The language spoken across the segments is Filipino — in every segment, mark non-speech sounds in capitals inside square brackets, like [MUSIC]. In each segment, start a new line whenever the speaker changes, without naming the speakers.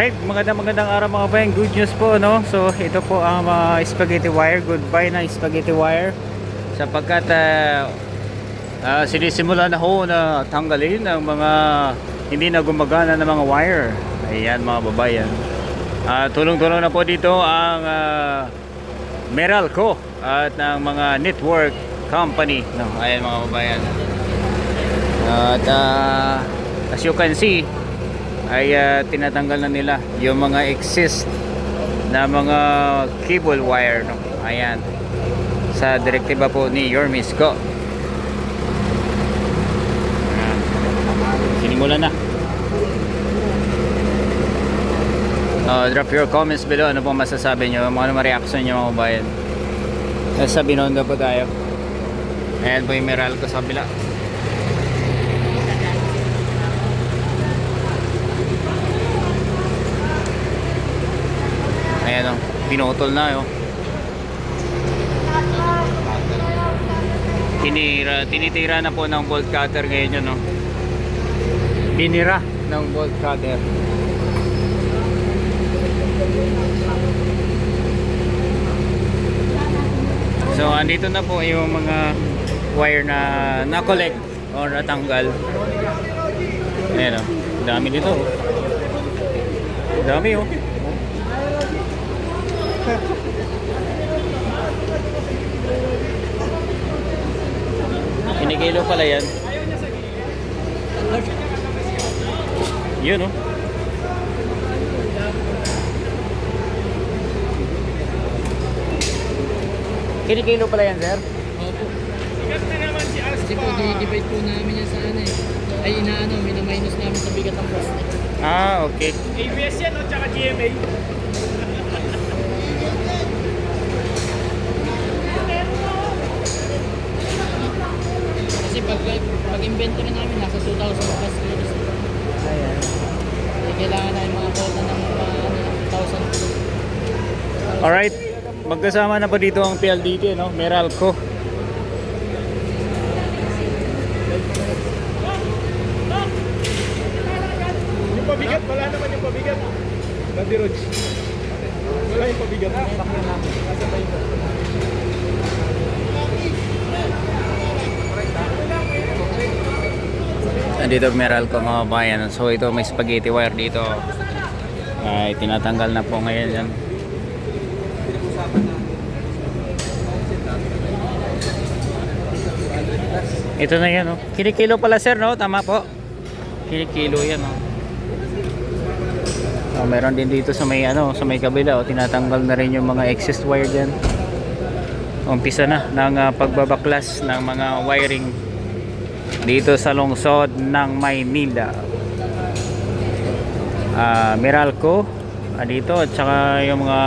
Alright, magandang magandang araw mga bayan. Good news po, no? So, ito po ang mga spaghetti wire. Goodbye na spaghetti wire. Sapagkat uh, uh, sinisimula na ho na tanggalin ang mga hindi na gumagana na mga wire. Ayan mga babayan. Uh, tulong-tulong na po dito ang uh, Meralco at ng mga network company. No? Ayan mga babayan. At uh, as you can see, ay ah, tinatanggal na nila yung mga exist na mga cable wire no? ayan. Sa direktiba po ni Yormisco ayan. sinimulan na. Uh, drop your comments below. Ano pong masasabi nyo ano ma-reaction nyo mga bayan sa Binondo po tayo. Ayan po yung Meralco sa kabila Ayan o, pinutol na yun. Tinira, tinitira na po ng bolt cutter ngayon yun, no? Binira ng bolt cutter. So, andito na po yung mga wire na na-collect or natanggal. Ayan o, dami dito. oh. Dami oh. [LAUGHS] Kinikilo pala yan. Yun oh. Kinikilo pala yan, sir?
Opo. Kasi po, di-divide po namin yan sa ano eh. Ay, inaano, minaminus namin sa bigat ng plastic.
Ah, okay.
ABS yan, no? Tsaka GMA.
Kasi pag, pag inventory namin, nasa 2,000 plus kilos.
Ayan.
Eh, kailangan na yung mga kota ng mga ano, 2,000.
Alright. Magkasama na po dito ang PLDT, no? Meralco.
Yung pabigat, wala naman yung pabigat. Daddy Roach. Wala yung pabigat. Nasa ba yun?
Andito Meralco mga bayan. So ito may spaghetti wire dito. Ay tinatanggal na po ngayon yan. Ito na yan oh. Kinikilo pala sir no? Tama po. Kinikilo yan oh. Oh, meron din dito sa may ano, sa may kabila oh, tinatanggal na rin yung mga excess wire diyan. Umpisa na ng ah, pagbabaklas ng mga wiring dito sa lungsod ng Maynila. Ah, Meralco ah, dito at saka yung mga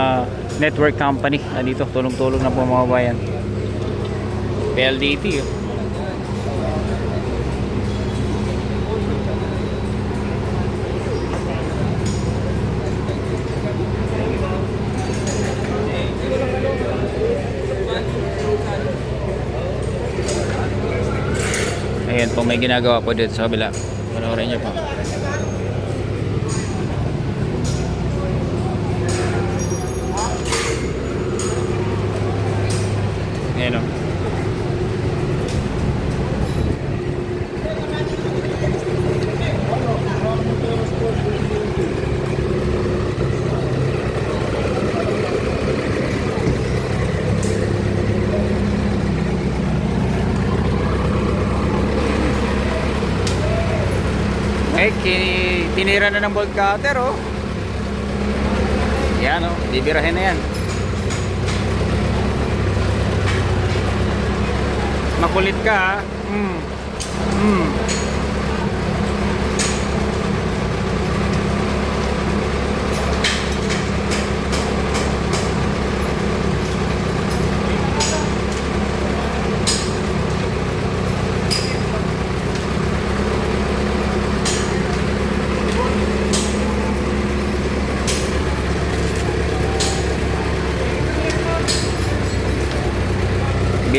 network company ah, dito tulong-tulong na po mga bayan. PLDT oh. Ayan po may ginagawa po dito sa kabila. Panoorin niyo po. Ayan o. Eh, tinira na ng bolt cutter, oh. Yan, oh. Bibirahin na yan. Makulit ka, ha? Mm. Mm.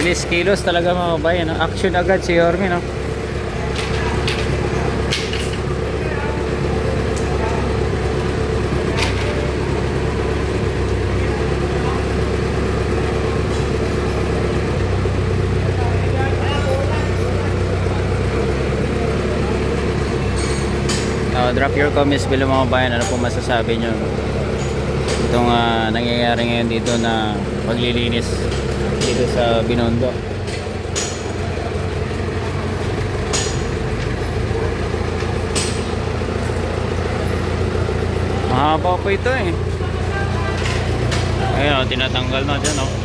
Bilis kilos talaga mga bayan. No? Action agad si Yormi, no? Uh, drop your comments below mga bayan. Ano po masasabi nyo? Itong ah, nangyayari ngayon dito na paglilinis dito sa Binondo. Mahaba pa ito eh. Ayun, oh, tinatanggal na dyan oh.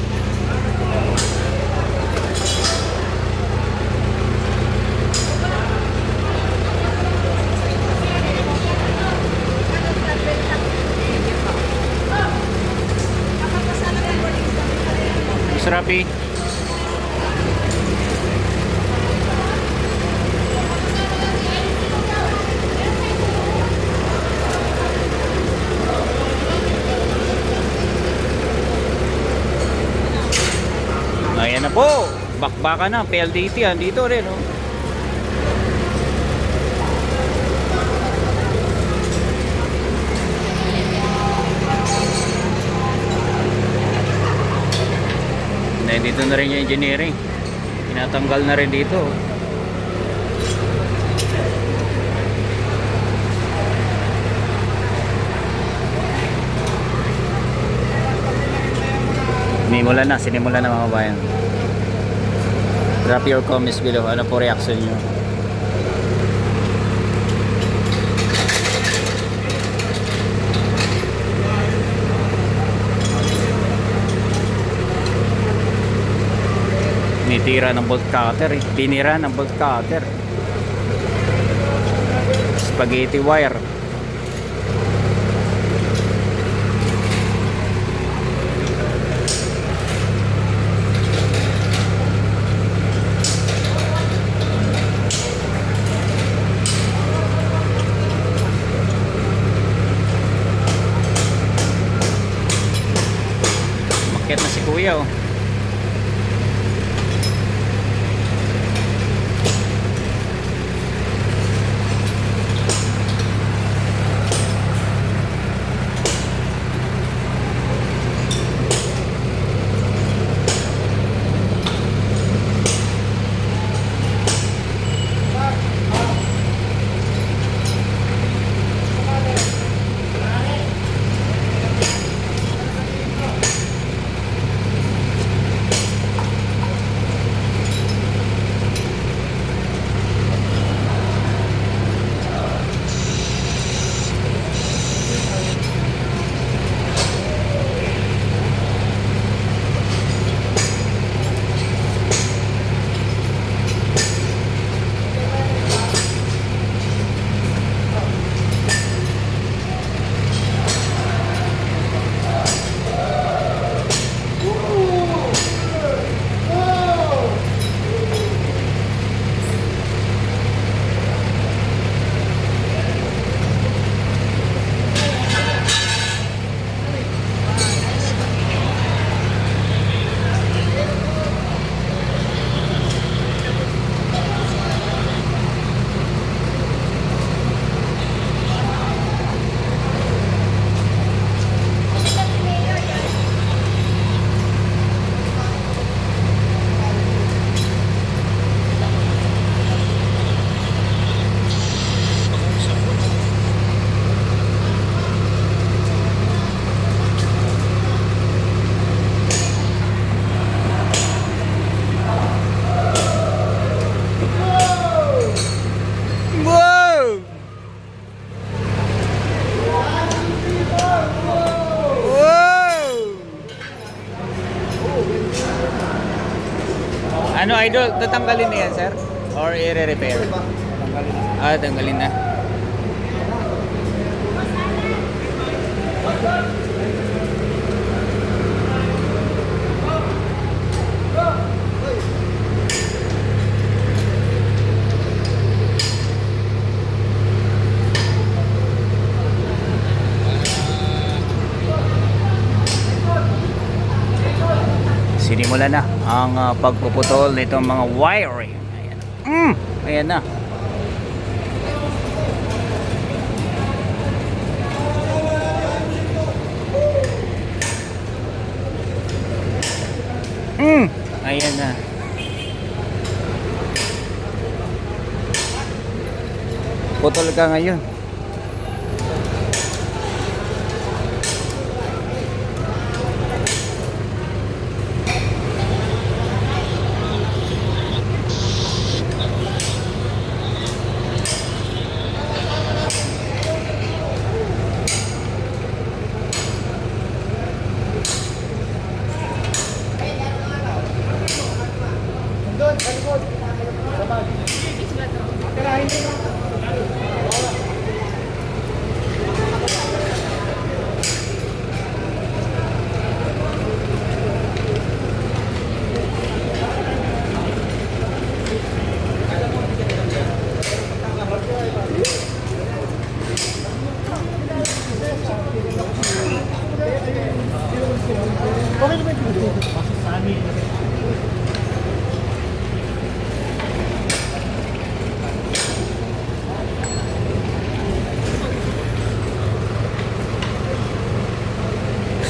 Serapi. Ayan na po. Bakbaka na. PLDT. Andito rin. Oh. Dito na rin yung engineering. Tinatanggal na rin dito. Sinimulan na, sinimulan na mga bayan. Drop your comments below. Ano po reaction nyo? Tinitira ng bolt cutter eh. Tinira ng bolt cutter. Spaghetti wire. Makit na si kuya oh. Ano idol, tatanggalin na yan sir? Or i-repair? Ah, tanggalin na. Sinimula na ang ah, pagpuputol nitong mga wiring. Ayan. Mm, ayan na. Mm, ayan na. Putol ka ngayon.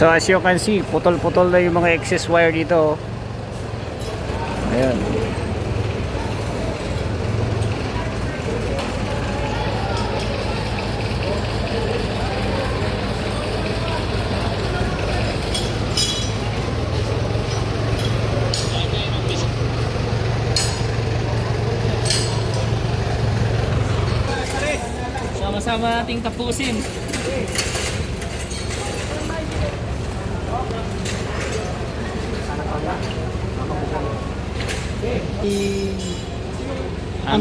So as you can see, putol-putol na yung mga excess wire dito. oh. Ayan.
Sama-sama nating tapusin.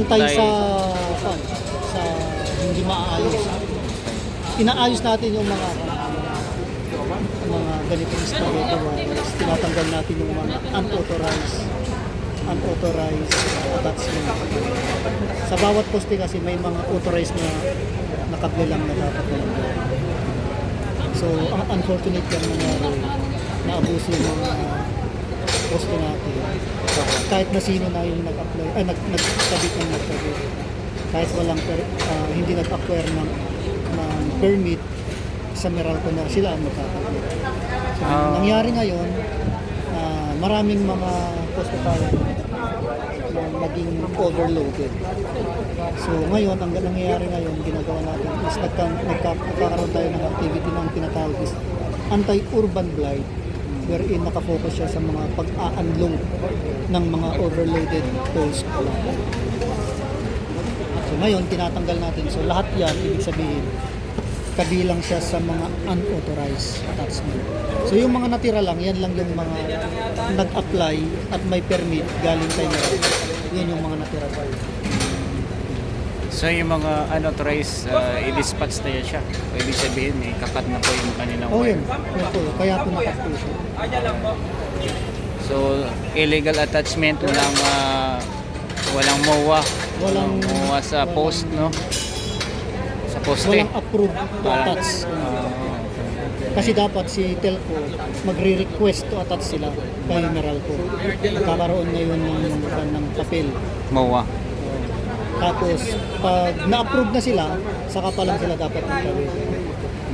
Antay. sa sa, sa hindi maayos. Inaayos natin yung mga mga ganitong spaghetti wires. Tinatanggal natin yung mga unauthorized unauthorized attachment. Sa bawat poste kasi may mga authorized na nakable lang na dapat nalagyan. So, ang unfortunate yung nangyari, naabuso yung mga poste natin. Kahit na sino na yung nag-apply, ay nag nagkabit ng nagkabit. Kahit walang per, ah, hindi nag-acquire ng, ng permit sa Meralco na sila ang magkakabit. So, ang
Ah.
nangyari ngayon, ah, maraming mga tayo na naging overloaded. So ngayon, ang nangyayari ngayon, ginagawa natin is nagka, nagka, nagkakaroon tayo ng activity ng tinatawag is anti-urban blight wherein nakafocus siya sa mga pag-a-unload ng mga overloaded lang. So ngayon, tinatanggal natin. So lahat yan, ibig sabihin, kabilang siya sa mga unauthorized attachment. So yung mga natira lang, yan lang yung mga nag-apply at may permit galing kay. Yan yung mga natira pa.
So yung mga unauthorized, uh, i-dispatch na yan siya. O ibig sabihin, eh, kakat na po yung kanilang
Oh,
wire.
yun. Yun po. Kaya po nakapuso.
So illegal attachment, walang uh, walang MOA.
Walang-
MOA sa
walang-
post, no? Sa poste.
Walang approved to
Walang-
attach.
Ah,
Kasi dapat si Telco magre-request to attach sila kay Meralco. Magkakaroon ngayon ng, ng papel.
MOA.
Tapos, pag na-approve na sila, saka pa lang sila dapat magkabit.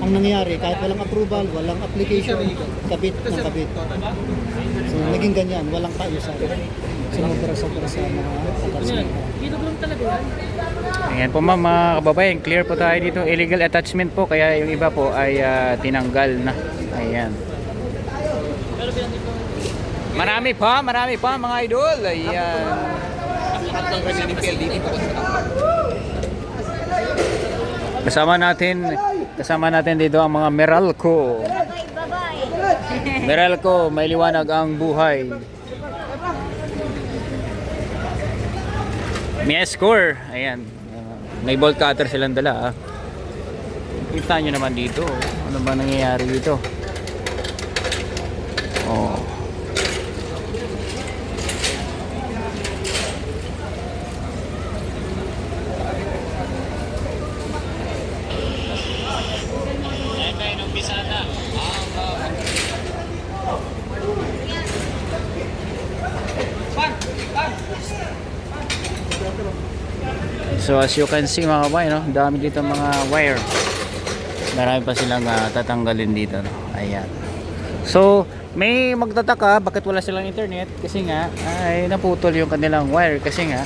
Ang nangyari, kahit walang approval, walang application, kabit ng kabit. So, naging ganyan, walang kaayusan. Sumobra-sobra sa mga attachment.
Dito lang talaga yan.
Ayan po ma'am, mga kababayan, clear po tayo dito. Illegal attachment po, kaya yung iba po ay ah, tinanggal na. Ayan. Marami pa, marami pa mga idol. Ayan. Kasama natin, kasama natin dito ang mga Meralco. Meralco, may liwanag ang buhay. May score. Ayan. May bolt cutter silang dala. Ah. Kita nyo naman dito. Ano ba nangyayari dito? Oh. So as you can see mga kabayan, no? dami dito mga wire. Marami pa silang ah, tatanggalin dito. No? Ayan. So, may magtataka bakit wala silang internet kasi nga ay naputol yung kanilang wire kasi nga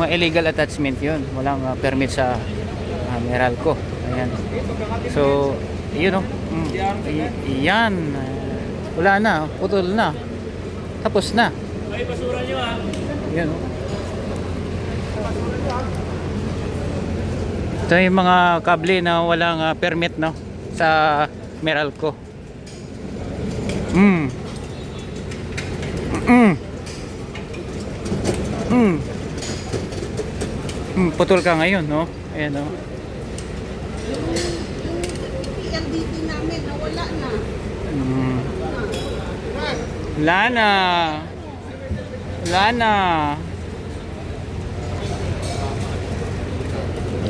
mga illegal attachment yun. Walang ah, permit sa uh, Meralco. Ayan. So, yun no. Mm, yan. Ah, wala na. Putol na. Tapos na. Yan oh. Ito yung mga kable na walang ah, permit no sa Meralco. Mm. Mm. Mm. Mm, putol ka ngayon, no? Ayan, no?
PLDT namin, nawala na.
Mm. Wala na. Wala na.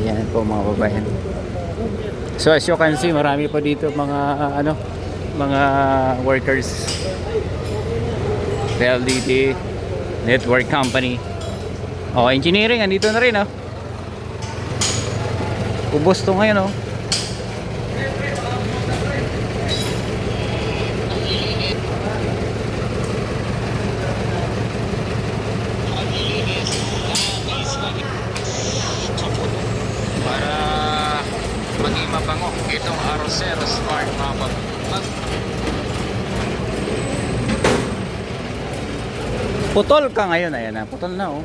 Ayan po mga babayan. So as you can see, marami po dito mga ano, mga workers. PLDT Network Company. Oh, engineering andito na rin oh. Ubos to ngayon oh. itong Arosero Smart Mapa. Putol ka ngayon, ayan na, putol na oh.